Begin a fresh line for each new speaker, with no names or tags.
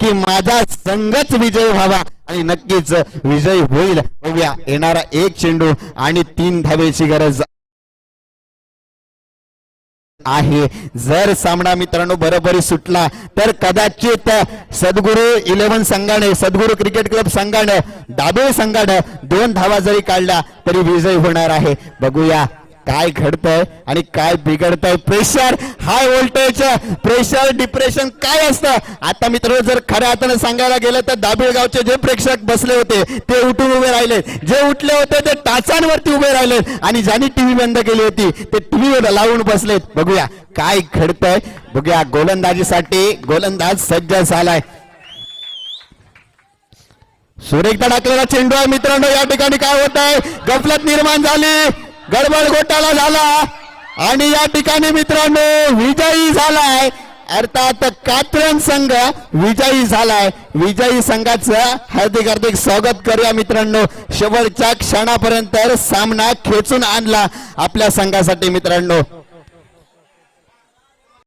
की माझा संघच विजय व्हावा आणि नक्कीच विजय होईल. बघूया येणारा एक चेंडू आणि तीन धावेची गरज आहे. जर सामना मित्रांनो बरोबरी सुटला तर कदाचित सद्गुरू इलेव्हन संघाने सद्गुरू क्रिकेट क्लब संघाने डाबे संघाने दोन धावा जरी काढला तरी विजय होणार आहे. बघूया काय घडतंय आणि काय बिघडतंय. Pressure high voltage pressure depression काय असतं? आता मित्र जर खऱ्या हाताने सांगायला गेलं तर दाबिळगावचे जे प्रेक्षक बसले होते ते उठून उभे राहिले. जे उठले होते ते टाचांवरती उभे राहिले. आणि ज्यांनी टीव्ही बंद केली होती ते टीव्ही लावून बसलेत. बघूया काय घडतंय. बघूया गोलंदाजीसाठी गोलंदाज सज्ज झालाय. सुरेखदा टाकलेला चेंडू आहे. मित्रांनो या ठिकाणी काय होत आहे गफलत निर्माण झाली. गडबड घोटाळा झाला. आणि या ठिकाणी मित्रांनो विजयी झालाय. अर्थात कात्रन संघ विजयी झालाय. विजयी संघाचं हार्दिक हार्दिक स्वागत करूया मित्रांनो. शेवटच्या क्षणापर्यंत सामना खेचून आणला आपल्या संघासाठी मित्रांनो.